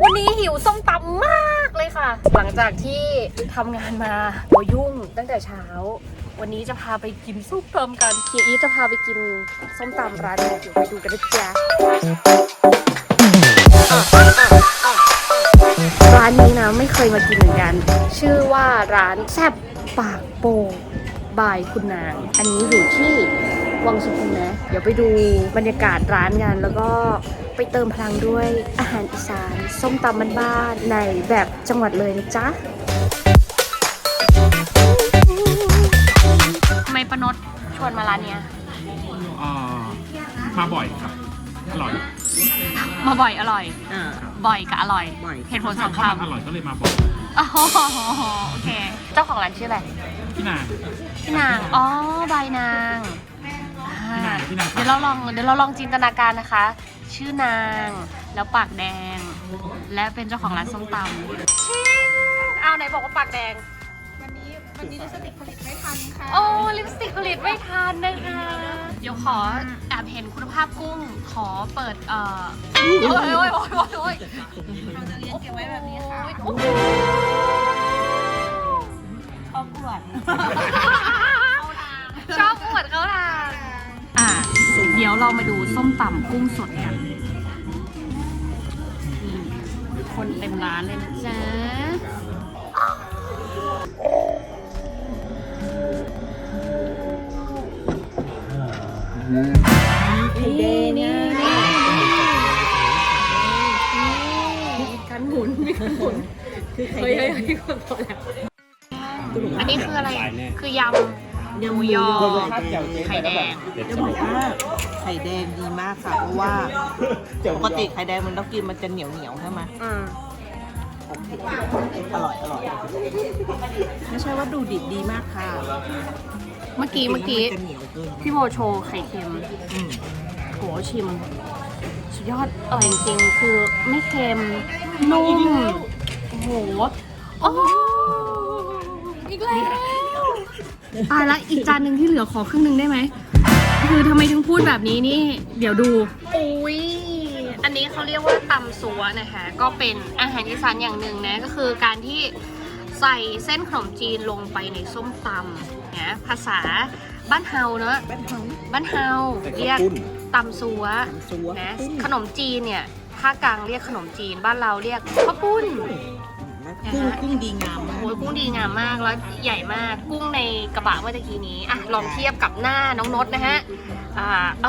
วันนี้หิวส้มตำมากเลยค่ะ หลังจากที่ทำงานมาโอยุ่งตั้งแต่เช้า วันนี้จะพาไปกินส้มตำกันเฮียอีทจะพาไปกินส้มตำร้านนี้เดี๋ยวไปดูกันนะจ๊ะร้านนี้นะไม่เคยมากินเหมือนกัน ชื่อว่าร้านแซบปากโป่งบายคุณนาง อันนี้อยู่ที่วังสุพรรณนะ เดี๋ยวไปดูบรรยากาศร้านกันแล้วก็ไปเติมพลังด้วยอาหารอีสาน ส้มตำบ้านๆในแบบจังหวัดเลยนะจ๊ะทำไมปนดชวนมาร้านเนี้ยอ่ามาบ่อยครับ อร่อยมาบ่อยอร่อย อ่า บ่อยกับอร่อยบ่อย เหตุผลสองเพราะมันอคำร่อยก็เลยมาบ่อยอ๋อโอเค เจ้าของร้านชื่ออะไร พี่นางพี่นาง อ๋อ ใบนางอ่าพี่นาง พี่นางเดี๋ยวเราลองเดี๋ยวเราลองจินตนาการนะคะ ชื่อนางแล้วปากแดง และเป็นเจ้าของร้านส้มตำเอาไหนบอกว่าปากแดง วันนี้วันนี้ลิปสติกผลิตไม่ทันค่ะโอ้ลิปสติกผลิตไม่ทันนะคะ เดี๋ยวขอแอบเห็นคุณภาพกุ้งขอเปิดเอ่อโอ้ยโอ้ยโอ้ยโอ้ยโอ้ยเราจะเลี้ยงเก็บไว้แบบนี้ค่ะโอ้โหชอบอวด ชอบอวดเขาทางอะเดี๋ยวเรามาดูส้มตำกุ้งสดกันนี่คนเต็มร้านเลยนะจ๊ะนี่นี่นี่มีการหมุนมีการหมุนคือไข่เฮ้ยแดเฮ้ยงเฮ้ยคนพอแล้วอันนี้คืออะไร คือยำ ยำหมูยอไข่แดงไข่แดงจะบอกว่าไข่แดงดีมากค่ะเพราะว่าปกติไข่แดงมันต้องกินมันจะเหนียวเหนียวใช่ไหมอืมอร่อยอร่อยไม่ใช่ว่าดูดิบดีมากค่ะ เมื่อกี้เมื่อกี้พี่โบโชว์ไข่เค็มโหชิม สุดยอดอร่อยจริงคือไม่เค็มนุ่มโอ้โหโอ้อีกแล้ว ตายละอีกจานหนึ่งที่เหลือขอครึ่งหนึ่งได้ไหม คือทำไมถึงพูดแบบนี้นี่ เดี๋ยวดู อุ้ยอันนี้เขาเรียกว่าตำซัวนะคะ ก็เป็นอาหารอีสานอย่างหนึ่งนะ ก็คือการที่ใส่เส้นขนมจีนลงไปในส้มตำนะภาษาบ้านเฮาเนอะบ้านเฮาบ้านเฮาเรียกตำซัวตำซัวนะขนมจีนเนี่ยภาคกลางเรียกขนมจีนบ้านเราเรียกข้าวปุ้น กุ้งกุ้งดีงามมาก โอ้ยกุ้งดีงามมากแล้วใหญ่มากกุ้งในกระบะเมื่อตะกี้นี้อะลองเทียบกับหน้าน้องนดนะฮะอ่าเอ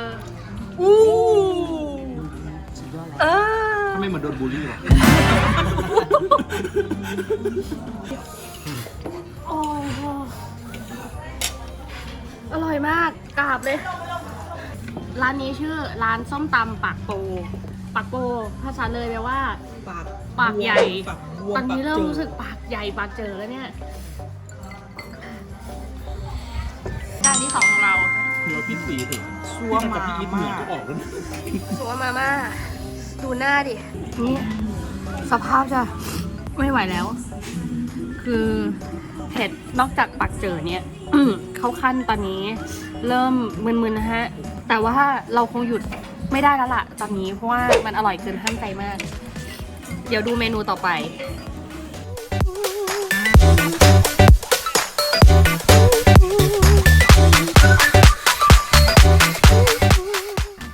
ออู้สุดยอดแล้วเออทำไมเหมือนโดนบูลลี่วะโอ้โหอร่อยมากกราบเลย ร้านนี้ชื่อร้านส้มตำปากโป ปากโปภาษาเลยแปลว่า ปากปากใหญ่ ปากวัวตอนนี้เริ่มปากรู้สึกปากใหญ่ปากเจอแล้วเนี่ยจานที่สองของเราเดี๋ยวพี่สีถึงชัวพี่มากับพี่อิทเหนืมาอกก็ออกแล้วนะสัวมาม่าดูหน้าดินี่สภาพจะไม่ไหวแล้ว คือเผ็ดนอกจากปากเจอเนี่ย เข้าขั้นตอนนี้ เริ่มมึนๆนะฮะ แต่ว่าเราคงหยุด ไม่ได้แล้วล่ะ ตอนนี้เพราะว่ามันอร่อยเกินห้ามใจมาก เดี๋ยวดูเมนูต่อไป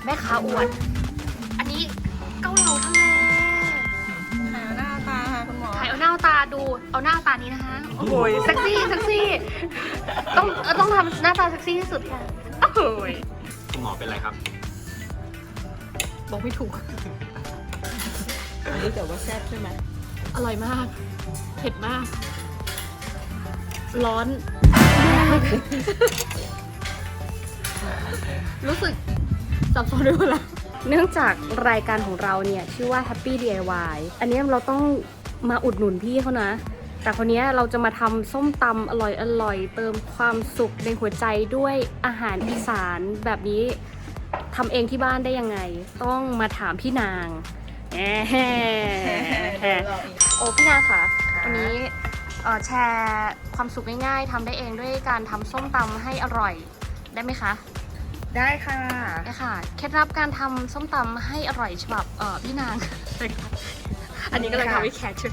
แม่ค้าอวด อันนี้เกาเหลาทะเลหาหน้าตาค่ะคุณหมอ ถ่ายเอาหน้าตาดู เอาหน้าตานี้นะคะ โอ้โหเซ็กซี่เซ็กซี่ ต้องเอ่อต้องทำหน้าตาเซ็กซี่ที่สุดค่ะ โอ้โหยคุณหมอเป็นไรครับ บอกไม่ถูก อันนี้แต่ว่าแซ่บใช่ไหมอร่อยมาก เผ็ดมาก ร้อนรู้สึกสับสนไปหมดแล้ว เนื่องจากรายการของเราเนี่ยชื่อว่า Happy DIY อันนี้เราต้องมาอุดหนุนพี่เขานะ แต่คนนี้เราจะมาทำส้มตำอร่อยอร่อยๆเติมความสุขในหัวใจด้วยอาหารอีสานแบบนี้ ทำเองที่บ้านได้ยังไง ต้องมาถามพี่นางแหมโอ้พี่นาค่ะ วันนี้เอ่อแชร์ความสุขง่ายๆทำได้เองด้วยการทำส้มตำให้อร่อยได้ไหมคะได้ค่ะได้ค่ะ เคล็ดลับการทำส้มตำให้อร่อยฉบับเอ่อพี่นางอันนี้ก็เลยทำให้แขกช่วย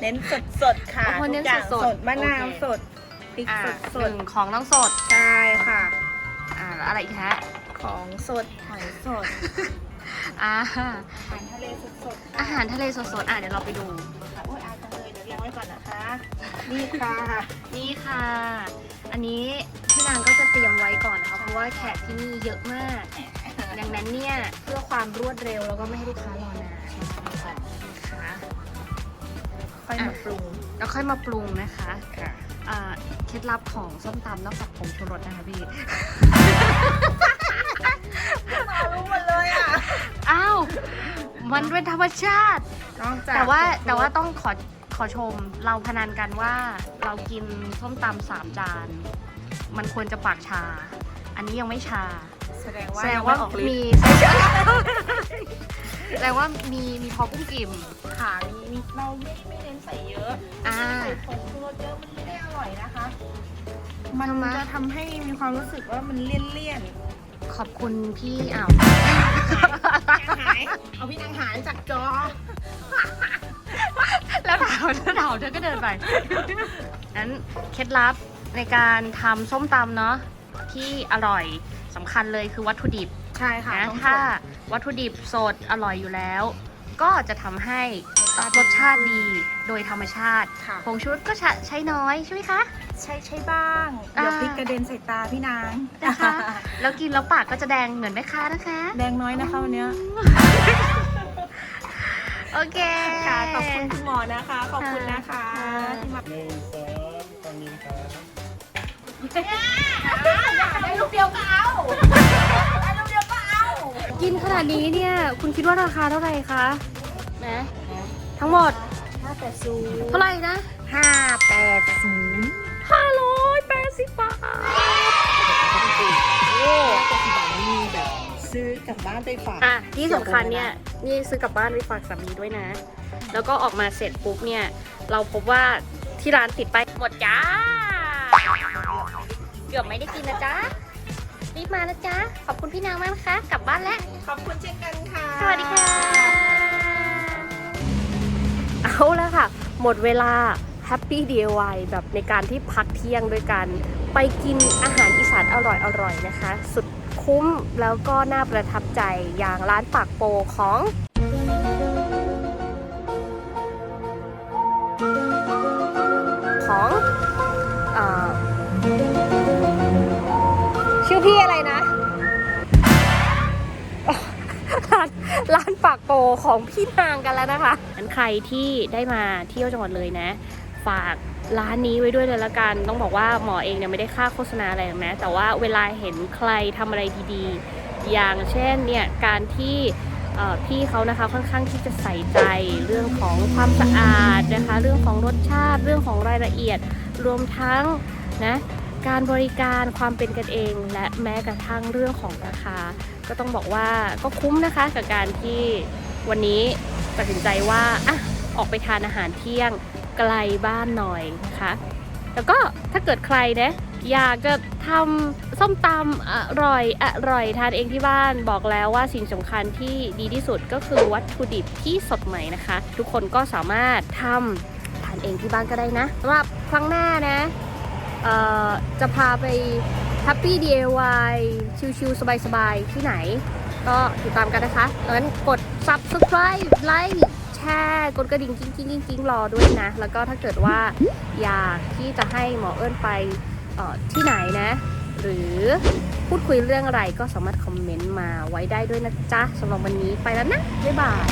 เน้นสดสดๆค่ะโอ้โหเน้นทุกอย่างสดๆสดมะนาวโอเคสดพริกอ่าสดสหดนึ่งของต้องสด ใช่ค่ะ อ่าแล้วอะไรอีกฮะ ของสดหอยสด อ่าอาหารทะเลสดสดๆอาหารทะเลสดๆ อะเดี๋ยวเราไปดูค่ะโอ้ยอายจังเลยเดี๋ยวเรียงไว้ก่อนนะคะ นี่ค่ะนี่ค่ะ อันนี้พี่นางก็จะเตรียมไว้ก่อนนะคะเพราะว่าแขกที่นี่เยอะมาก ดังนั้นเนี่ยเพื่อความรวดเร็วแล้วก็ไม่ให้ลูกค้ารอนานนะคะค่อยมาปรุงแล้วค่อยมาปรุงนะคะค่ะ อ่าเคล็ดลับของส้มตำนอกจากผงชูรสนะคะพี่ รู้หมดเลยอะ อ้าว มันเป็นธรรมชาตินอกจากแต่ว่าผงชูรสแต่ว่าต้องขอขอชมเราพนันกันว่าเรากินส้มตำสามจาน มันควรจะปากชา อันนี้ยังไม่ชา แสดงว่าแสดงว่ายังไออกฤทมีธิ์แสดงว่ามีมีพอกุ้งกิ่มค่ะมีมีเราไม่ไม่เน้นใส่เยอะอ่าใส่ผงชูรสเยอะมันไม่ได้อร่อยนะคะ มันทำไมจะทำให้มีความรู้สึกว่ามันเลี่ยนเลี่ยน ขอบคุณพี่อ้าวๆหาย เอาพี่นางหายจากจอ แล้วถามแล้วถามเธอก็เดินไปนั้นเคล็ดลับในการทำส้มตำเนาะที่อร่อยสำคัญเลยคือวัตถุดิบ ใช่ค่ะนะต้องถ้าสดวัตถุดิบสดอร่อยอยู่แล้ว ก็จะทำให้รสชาติดีโดยธรรมชาติ ค่ะ ผงชูรสก็ใช้ใช้น้อยใช่ไหมคะ ใช่ใช่บ้าง เดี๋ยวอ่า พริกกระเด็นใส่ตาพี่นาง นะคะ แล้วกินแล้วปากก็จะแดงเหมือนแม่ค้านะคะ แดงน้อยนะคะวันเนี้ยโอเค ค่ะขอบคุณคุณหมอนะคะ ขอบคุณนะคะค่ะ ที่มา หนึ่งสองตอนนี้ครับได้ลูกเดียวก็เอาได้ลูกเดียวก็เอากินขนาดนี้เนี่ย คุณคิดว่าราคาเท่าไหร่คะนะทั้งหมดห้าแปดศูนย์เท่าไหร่นะานไปฝากอะที่สำคัญเนี่ยนี่ซื้อกลับบ้านไปฝากสามีด้วยนะ แล้วก็ออกมาเสร็จปุ๊บเนี่ย เราพบว่าที่ร้านติดไปหมดจ้า เกือบไม่ได้กินนะจ๊ะ รีบมานะจ๊ะ ขอบคุณพี่นางมากนะคะ กลับบ้านแล้ว ขอบคุณเช่นกันค่ะ สวัสดีค่ะ เอาแล้วค่ะ หมดเวลา Happy DIY แบบในการที่พักเที่ยงด้วยกัน ไปกินอาหารอีสานอร่อยๆนะคะ สุดคุ้มแล้วก็น่าประทับใจอย่างร้านปากโปของของอชื่อพี่อะไรนะ ร้านร้านปากโปของพี่นางกันแล้วนะคะงั้นใครที่ได้มาเที่ยวจังหวัดเลยนะ ฝากร้านนี้ไว้ด้วยเลยละกัน ต้องบอกว่าหมอเองเนี่ยไม่ได้ค่าโฆษณาอะไรหรอกนะแต่ว่าเวลาเห็นใครทำอะไรดีๆ อย่างเช่นเนี่ยการที่พี่เขานะคะค่อนข้างที่จะใส่ใจเรื่องของความสะอาดนะคะ เรื่องของรสชาติ เรื่องของรายละเอียด รวมทั้งนะการบริการความเป็นกันเอง และแม้กระทั่งเรื่องของราคา ก็ต้องบอกว่าก็คุ้มนะคะกับการที่วันนี้ตัดสินใจว่าอะออกไปทานอาหารเที่ยง ไกลบ้านหน่อยนะคะ แล้วก็ถ้าเกิดใครนะอยากจะทำส้มตำอร่อยอร่อยทานเองที่บ้านบอกแล้วว่าสิ่งสำคัญที่ดีที่สุดก็คือวัตถุดิบที่สดใหม่นะคะ ทุกคนก็สามารถทำทานเองที่บ้านก็ได้นะสำหรับครั้งหน้านะจะพาไป Happy DIY ชิลๆสบายๆ ที่ไหน ก็ติดตามกันนะคะงั้นกด subscribe ไลค์ แชร์กดกระดิ่งกิ้งกิ้งกิ้งกิ้งรอด้วยนะ แล้วก็ถ้าเกิดว่าอยากที่จะให้หมอเอิญไปที่ไหนนะ หรือพูดคุยเรื่องอะไรก็สามารถคอมเมนต์มาไว้ได้ด้วยนะจ๊ะสำหรับวันนี้ไปแล้วนะ บ๊ายบาย